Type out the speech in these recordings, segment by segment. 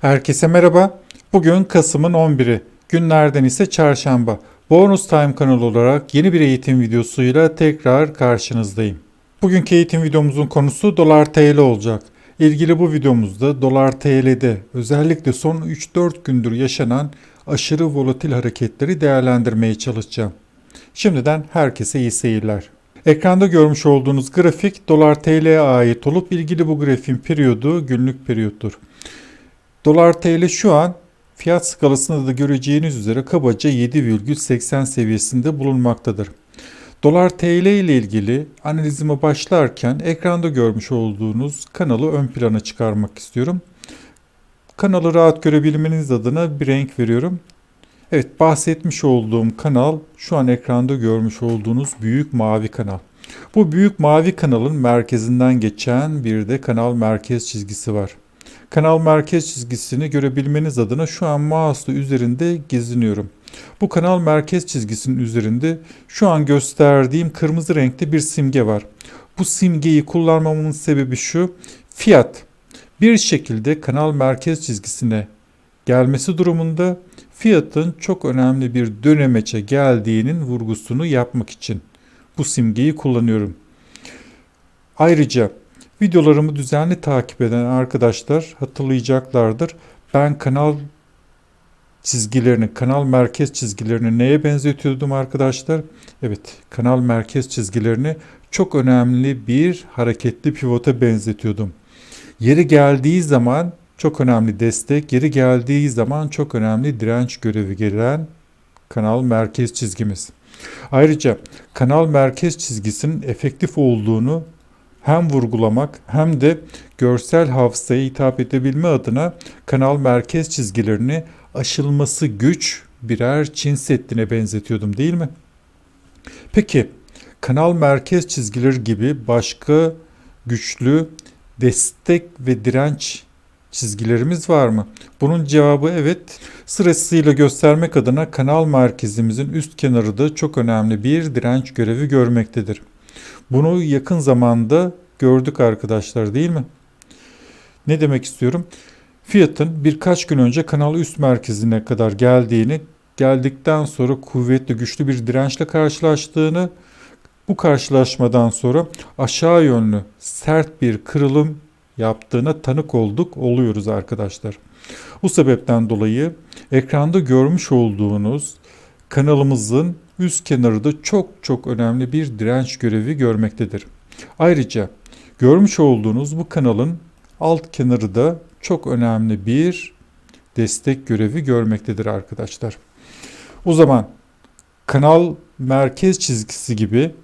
Herkese merhaba. Bugün Kasım'ın 11'i. Günlerden ise çarşamba. Bonus Time kanalı olarak yeni bir eğitim videosuyla tekrar karşınızdayım. Bugünkü eğitim videomuzun konusu dolar TL olacak. İlgili bu videomuzda dolar TL'de özellikle son 3-4 gündür yaşanan aşırı volatil hareketleri değerlendirmeye çalışacağım. Şimdiden herkese iyi seyirler. Ekranda görmüş olduğunuz grafik dolar TL'ye ait olup ilgili bu grafiğin periyodu günlük periyottur. Dolar TL şu an fiyat skalasında da göreceğiniz üzere kabaca 7,80 seviyesinde bulunmaktadır. Dolar TL ile ilgili analizime başlarken ekranda görmüş olduğunuz kanalı ön plana çıkarmak istiyorum. Kanalı rahat görebilmeniz adına bir renk veriyorum. Evet bahsetmiş olduğum kanal şu an ekranda görmüş olduğunuz büyük mavi kanal. Bu büyük mavi kanalın merkezinden geçen bir de kanal merkez çizgisi var. Kanal merkez çizgisini görebilmeniz adına şu an mouse'la üzerinde geziniyorum. Bu kanal merkez çizgisinin üzerinde şu an gösterdiğim kırmızı renkte bir simge var. Bu simgeyi kullanmamın sebebi şu. Fiyat bir şekilde kanal merkez çizgisine gelmesi durumunda fiyatın çok önemli bir dönemeçe geldiğinin vurgusunu yapmak için bu simgeyi kullanıyorum. Ayrıca videolarımı düzenli takip eden arkadaşlar hatırlayacaklardır. Ben kanal çizgilerini, kanal merkez çizgilerini neye benzetiyordum arkadaşlar? Evet, kanal merkez çizgilerini çok önemli bir hareketli pivota benzetiyordum. Yeri geldiği zaman çok önemli destek, yeri geldiği zaman çok önemli direnç görevi gelen kanal merkez çizgimiz. Ayrıca kanal merkez çizgisinin efektif olduğunu hem vurgulamak hem de görsel hafızaya hitap edebilme adına kanal merkez çizgilerini aşılması güç birer Çin Seddi'ne benzetiyordum değil mi? Peki kanal merkez çizgileri gibi başka güçlü destek ve direnç çizgilerimiz var mı? Bunun cevabı evet. Sırasıyla göstermek adına kanal merkezimizin üst kenarı da çok önemli bir direnç görevi görmektedir. Bunu yakın zamanda gördük arkadaşlar değil mi? Ne demek istiyorum? Fiyatın birkaç gün önce kanal üst merkezine kadar geldiğini, geldikten sonra kuvvetli güçlü bir dirençle karşılaştığını, bu karşılaşmadan sonra aşağı yönlü sert bir kırılım yaptığına tanık olduk, oluyoruz arkadaşlar. Bu sebepten dolayı ekranda görmüş olduğunuz kanalımızın üst kenarı da çok çok önemli bir direnç görevi görmektedir. Ayrıca görmüş olduğunuz bu kanalın alt kenarı da çok önemli bir destek görevi görmektedir arkadaşlar. O zaman kanal merkez çizgisi gibi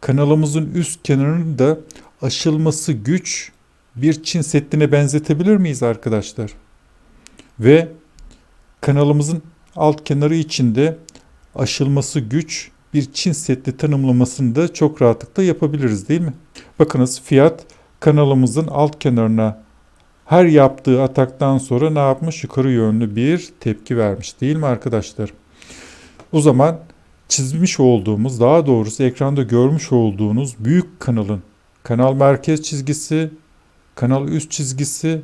kanalımızın üst kenarını da aşılması güç bir Çin Seddi'ne benzetebilir miyiz arkadaşlar? Ve kanalımızın alt kenarı içinde aşılması güç bir Çin Seddi tanımlamasını da çok rahatlıkla yapabiliriz değil mi? Bakınız fiyat kanalımızın alt kenarına her yaptığı ataktan sonra ne yapmış? Yukarı yönlü bir tepki vermiş değil mi arkadaşlar? O zaman çizmiş olduğumuz daha doğrusu ekranda görmüş olduğunuz büyük kanalın kanal merkez çizgisi, kanal üst çizgisi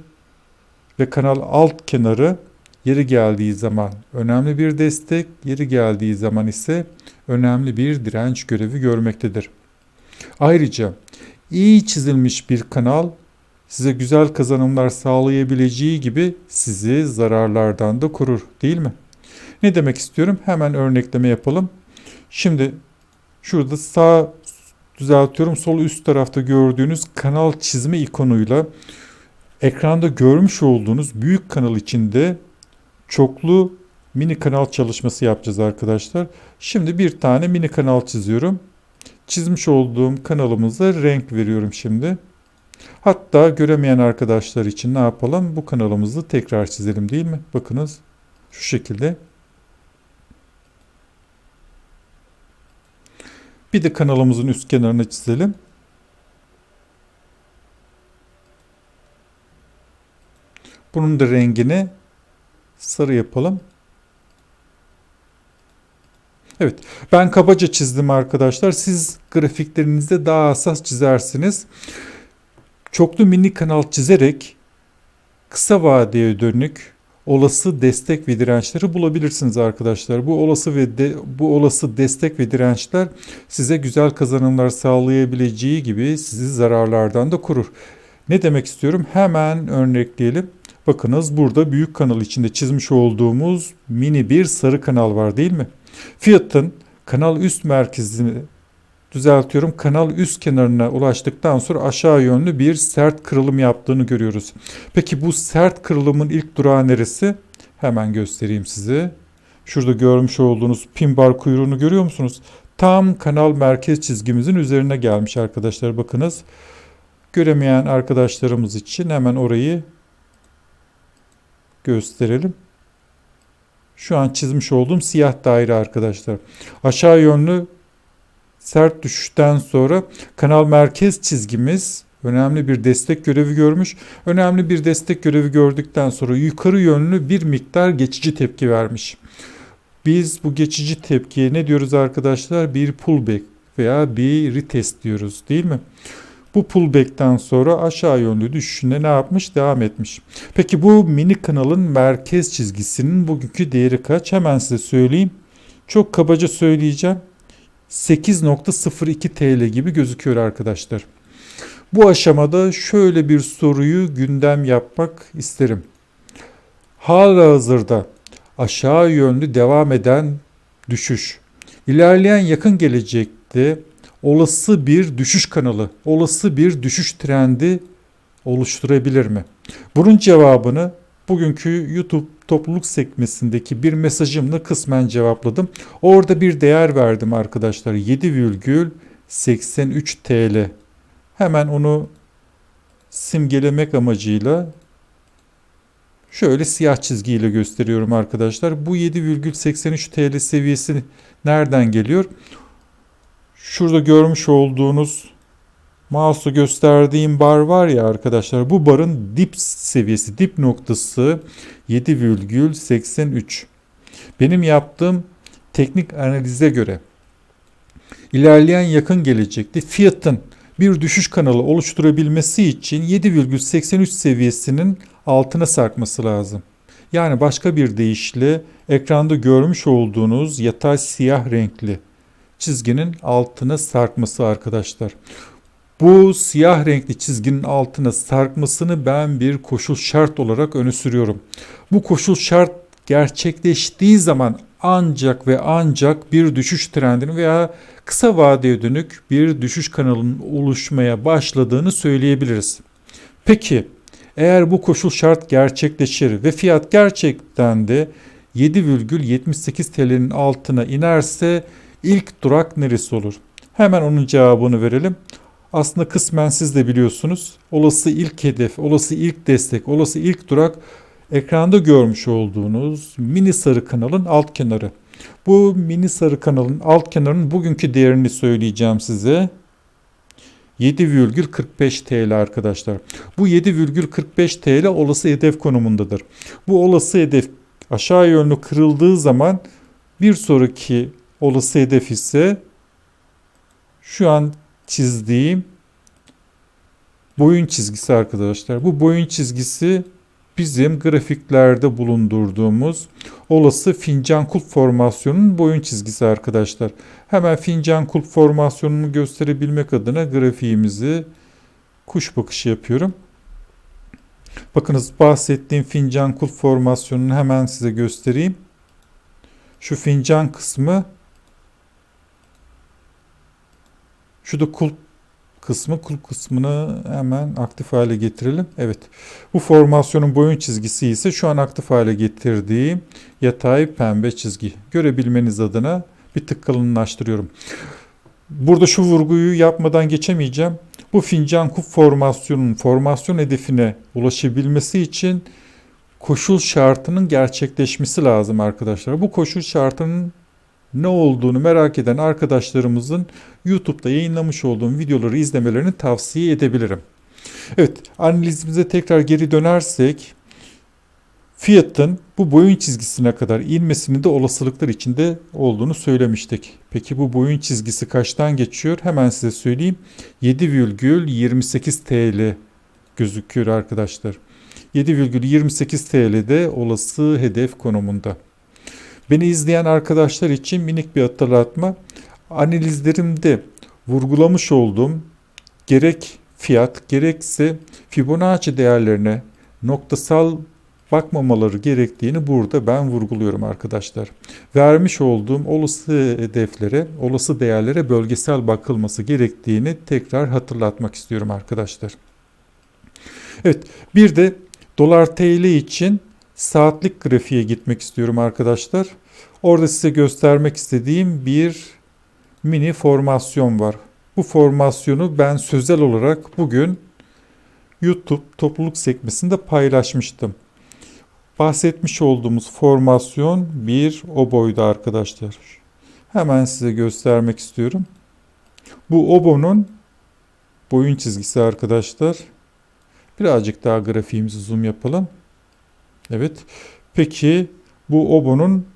ve kanal alt kenarı yeri geldiği zaman önemli bir destek, yeri geldiği zaman ise önemli bir direnç görevi görmektedir. Ayrıca iyi çizilmiş bir kanal size güzel kazanımlar sağlayabileceği gibi sizi zararlardan da korur değil mi? Ne demek istiyorum? Hemen örnekleme yapalım. Şimdi şurada sağ düzeltiyorum. Sol üst tarafta gördüğünüz kanal çizme ikonuyla ekranda görmüş olduğunuz büyük kanal içinde çoklu mini kanal çalışması yapacağız arkadaşlar. Şimdi bir tane mini kanal çiziyorum. Çizmiş olduğum kanalımıza renk veriyorum şimdi. Hatta göremeyen arkadaşlar için ne yapalım? Bu kanalımızı tekrar çizelim değil mi? Bakınız şu şekilde. Bir de kanalımızın üst kenarını çizelim. Bunun da rengini sarı yapalım. Evet ben kabaca çizdim arkadaşlar. Siz grafiklerinizde daha hassas çizersiniz. Çoklu mini kanal çizerek kısa vadeye dönük olası destek ve dirençleri bulabilirsiniz arkadaşlar. Bu olası ve de, bu olası destek ve dirençler size güzel kazanımlar sağlayabileceği gibi sizi zararlardan da korur. Ne demek istiyorum? Hemen örnekleyelim. Bakınız burada büyük kanal içinde çizmiş olduğumuz mini bir sarı kanal var değil mi? Fiyatın kanal üst merkezini düzeltiyorum. Kanal üst kenarına ulaştıktan sonra aşağı yönlü bir sert kırılım yaptığını görüyoruz. Peki bu sert kırılımın ilk durağı neresi? Hemen göstereyim size. Şurada görmüş olduğunuz pin bar kuyruğunu görüyor musunuz? Tam kanal merkez çizgimizin üzerine gelmiş arkadaşlar. Bakınız. Göremeyen arkadaşlarımız için hemen orayı gösterelim. Şu an çizmiş olduğum siyah daire arkadaşlar. Aşağı yönlü sert düşüşten sonra kanal merkez çizgimiz önemli bir destek görevi görmüş. Önemli bir destek görevi gördükten sonra yukarı yönlü bir miktar geçici tepki vermiş. Biz bu geçici tepkiye ne diyoruz arkadaşlar? Bir pullback veya bir retest diyoruz değil mi? Bu pullback'ten sonra aşağı yönlü düşüşüne ne yapmış? Devam etmiş. Peki bu mini kanalın merkez çizgisinin bugünkü değeri kaç? Hemen size söyleyeyim. Çok kabaca söyleyeceğim. 8.02 TL gibi gözüküyor arkadaşlar. Bu aşamada şöyle bir soruyu gündem yapmak isterim. Hala hazırda aşağı yönlü devam eden düşüş, ilerleyen yakın gelecekte olası bir düşüş kanalı, olası bir düşüş trendi oluşturabilir mi? Bunun cevabını bugünkü YouTube topluluk sekmesindeki bir mesajımla kısmen cevapladım. Orada bir değer verdim arkadaşlar. 7,83 TL. Hemen onu simgelemek amacıyla şöyle siyah çizgiyle gösteriyorum arkadaşlar. Bu 7,83 TL seviyesi nereden geliyor? Şurada görmüş olduğunuz mouse'u gösterdiğim bar var ya arkadaşlar bu barın dip seviyesi, dip noktası 7,83. Benim yaptığım teknik analize göre ilerleyen yakın gelecekte fiyatın bir düşüş kanalı oluşturabilmesi için 7,83 seviyesinin altına sarkması lazım. Yani başka bir deyişle ekranda görmüş olduğunuz yatay siyah renkli çizginin altına sarkması arkadaşlar. Bu siyah renkli çizginin altına sarkmasını ben bir koşul şart olarak öne sürüyorum. Bu koşul şart gerçekleştiği zaman ancak ve ancak bir düşüş trendinin veya kısa vadeye dönük bir düşüş kanalının oluşmaya başladığını söyleyebiliriz. Peki eğer bu koşul şart gerçekleşir ve fiyat gerçekten de 7,78 TL'nin altına inerse ilk durak neresi olur? Hemen onun cevabını verelim. Aslında kısmen siz de biliyorsunuz. Olası ilk hedef, olası ilk destek, olası ilk durak ekranda görmüş olduğunuz mini sarı kanalın alt kenarı. Bu mini sarı kanalın alt kenarının bugünkü değerini söyleyeceğim size. 7,45 TL arkadaşlar. Bu 7,45 TL olası hedef konumundadır. Bu olası hedef aşağı yönlü kırıldığı zaman bir sonraki olası hedef ise şu an çizdiğim boyun çizgisi arkadaşlar. Bu boyun çizgisi bizim grafiklerde bulundurduğumuz olası fincan kulp formasyonunun boyun çizgisi arkadaşlar. Hemen fincan kulp formasyonunu gösterebilmek adına grafiğimizi kuş bakışı yapıyorum. Bakınız bahsettiğim fincan kulp formasyonunu hemen size göstereyim. Şu fincan kısmı şu da kulp kısmı kulp kısmını hemen aktif hale getirelim. Evet. Bu formasyonun boyun çizgisi ise şu an aktif hale getirdiğim yatay pembe çizgi. Görebilmeniz adına bir tık kalınlaştırıyorum. Burada şu vurguyu yapmadan geçemeyeceğim. Bu fincan kup formasyonun formasyon hedefine ulaşabilmesi için koşul şartının gerçekleşmesi lazım arkadaşlar. Bu koşul şartının ne olduğunu merak eden arkadaşlarımızın YouTube'da yayınlamış olduğum videoları izlemelerini tavsiye edebilirim. Evet, analizimize tekrar geri dönersek fiyatın bu boyun çizgisine kadar inmesinin de olasılıklar içinde olduğunu söylemiştik. Peki bu boyun çizgisi kaçtan geçiyor? Hemen size söyleyeyim. 7,28 TL gözüküyor arkadaşlar. 7,28 TL'de olası hedef konumunda. Beni izleyen arkadaşlar için minik bir hatırlatma. Analizlerimde vurgulamış olduğum gerek fiyat gerekse Fibonacci değerlerine noktasal bakmamaları gerektiğini burada ben vurguluyorum arkadaşlar. Vermiş olduğum olası hedeflere, olası değerlere bölgesel bakılması gerektiğini tekrar hatırlatmak istiyorum arkadaşlar. Evet, bir de dolar TL için saatlik grafiğe gitmek istiyorum arkadaşlar. Orada size göstermek istediğim bir mini formasyon var. Bu formasyonu ben sözel olarak bugün YouTube topluluk sekmesinde paylaşmıştım. Bahsetmiş olduğumuz formasyon bir o boyda arkadaşlar. Hemen size göstermek istiyorum. Bu obonun boyun çizgisi arkadaşlar. Birazcık daha grafiğimizi zoom yapalım. Evet. Peki bu obonun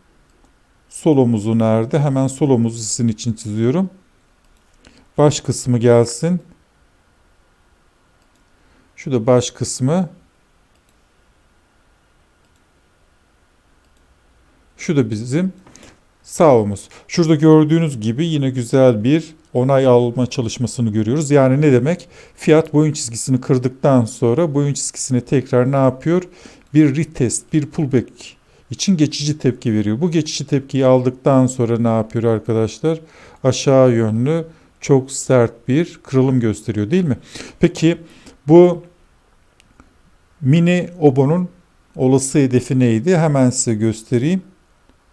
sol omuzu nerede? Hemen sol omuzu sizin için çiziyorum. Baş kısmı gelsin. Şu da baş kısmı. Şu da bizim sağ omuz. Şurada gördüğünüz gibi yine güzel bir onay alma çalışmasını görüyoruz. Yani ne demek? Fiyat boyun çizgisini kırdıktan sonra boyun çizgisine tekrar ne yapıyor? Bir retest, bir pullback için geçici tepki veriyor. Bu geçici tepkiyi aldıktan sonra ne yapıyor arkadaşlar? Aşağı yönlü çok sert bir kırılım gösteriyor değil mi? Peki bu mini obonun olası hedefi neydi? Hemen size göstereyim.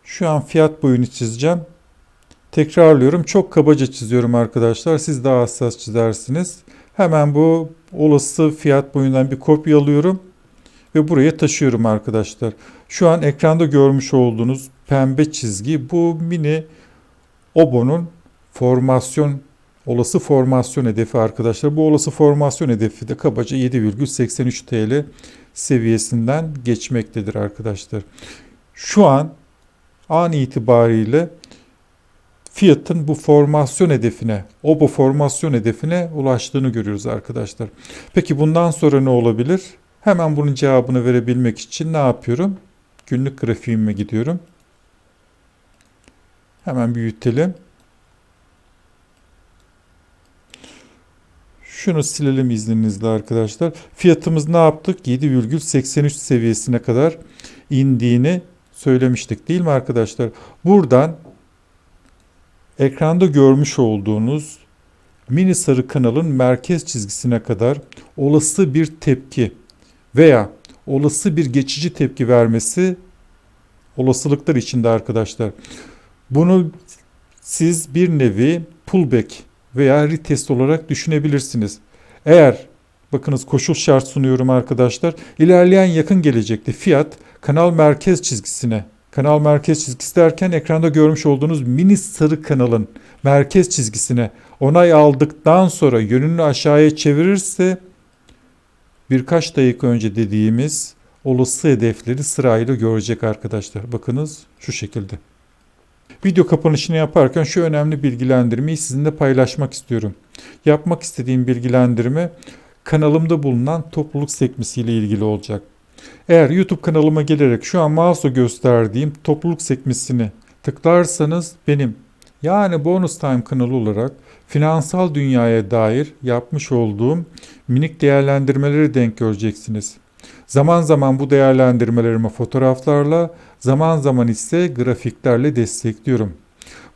Şu an fiyat boyunu çizeceğim. Tekrarlıyorum. Çok kabaca çiziyorum arkadaşlar. Siz daha hassas çizersiniz. Hemen bu olası fiyat boyundan bir kopya alıyorum ve buraya taşıyorum arkadaşlar. Şu an ekranda görmüş olduğunuz pembe çizgi bu mini obonun formasyon olası formasyon hedefi arkadaşlar. Bu olası formasyon hedefi de kabaca 7,83 TL seviyesinden geçmektedir arkadaşlar. Şu an an itibariyle fiyatın bu formasyon hedefine, o bu formasyon hedefine ulaştığını görüyoruz arkadaşlar. Peki bundan sonra ne olabilir? Hemen bunun cevabını verebilmek için ne yapıyorum? Günlük grafiğime gidiyorum. Hemen büyütelim. Şunu silelim izninizle arkadaşlar. Fiyatımız ne yaptık? 7,83 seviyesine kadar indiğini söylemiştik değil mi arkadaşlar? Buradan ekranda görmüş olduğunuz mini sarı kanalın merkez çizgisine kadar olası bir tepki veya olası bir geçici tepki vermesi olasılıklar içinde arkadaşlar. Bunu siz bir nevi pullback veya retest olarak düşünebilirsiniz. Eğer bakınız koşul şart sunuyorum arkadaşlar. İlerleyen yakın gelecekte fiyat kanal merkez çizgisine kanal merkez çizgisi derken ekranda görmüş olduğunuz mini sarı kanalın merkez çizgisine onay aldıktan sonra yönünü aşağıya çevirirse birkaç dakika önce dediğimiz olası hedefleri sırayla görecek arkadaşlar. Bakınız şu şekilde. Video kapanışını yaparken şu önemli bilgilendirmeyi sizinle paylaşmak istiyorum. Yapmak istediğim bilgilendirme kanalımda bulunan topluluk sekmesiyle ilgili olacak. Eğer YouTube kanalıma gelerek şu an mouse'la gösterdiğim topluluk sekmesini tıklarsanız benim yani Bonus Time kanalı olarak finansal dünyaya dair yapmış olduğum minik değerlendirmeleri denk göreceksiniz. Zaman zaman bu değerlendirmelerimi fotoğraflarla, zaman zaman ise grafiklerle destekliyorum.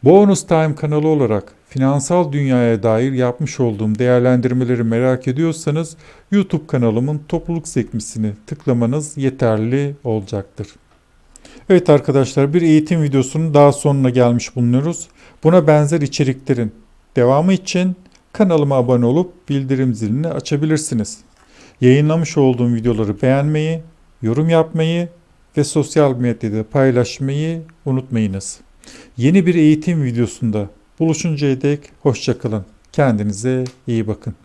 Bonus Time kanalı olarak finansal dünyaya dair yapmış olduğum değerlendirmeleri merak ediyorsanız YouTube kanalımın topluluk sekmesini tıklamanız yeterli olacaktır. Evet arkadaşlar bir eğitim videosunun daha sonuna gelmiş bulunuyoruz. Buna benzer içeriklerin devamı için kanalıma abone olup bildirim zilini açabilirsiniz. Yayınlamış olduğum videoları beğenmeyi, yorum yapmayı ve sosyal medyada paylaşmayı unutmayınız. Yeni bir eğitim videosunda buluşuncaya dek hoşçakalın. Kendinize iyi bakın.